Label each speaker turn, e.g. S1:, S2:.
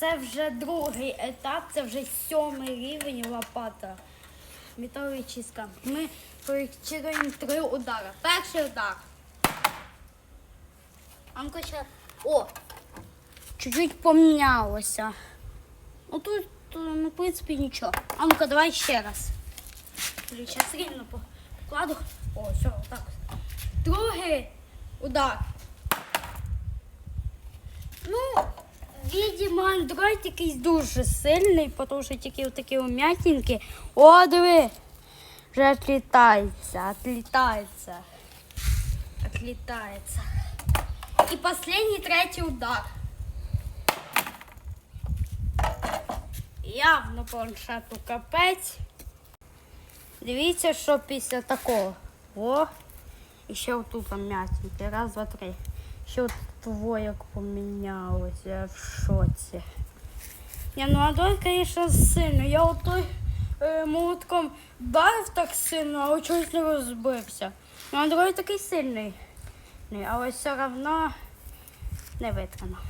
S1: Це вже другий етап, це вже сьомий рівень лопата. Металова чистка. Ми прочитуємо три удари. Перший удар. Анка ще. О! Чуть-чуть помінялося. Ну тут, то, ну, в принципі, нічого. А давай ще раз. Зараз рівно покладу. О, все, отак. Другий удар. Ну, видимо, андроїд якийсь дуже сильний, тому що тільки такі ум'ятінки. О, диви! Вже отлітається, отлітається. Отлітається. І останній третій удар. Явно планшету капець. Дивіться, що після такого. О, і ще отут м'ятінки. Раз, два, три. Ще от двоє помінялося. Я в шоці. Не, ну а Адой, звісно, сильно. Я отой е, молотком вдарив так сильно, а чогось не розбився. Ну, Андрой такий сильний. Ні, але все одно не витримав.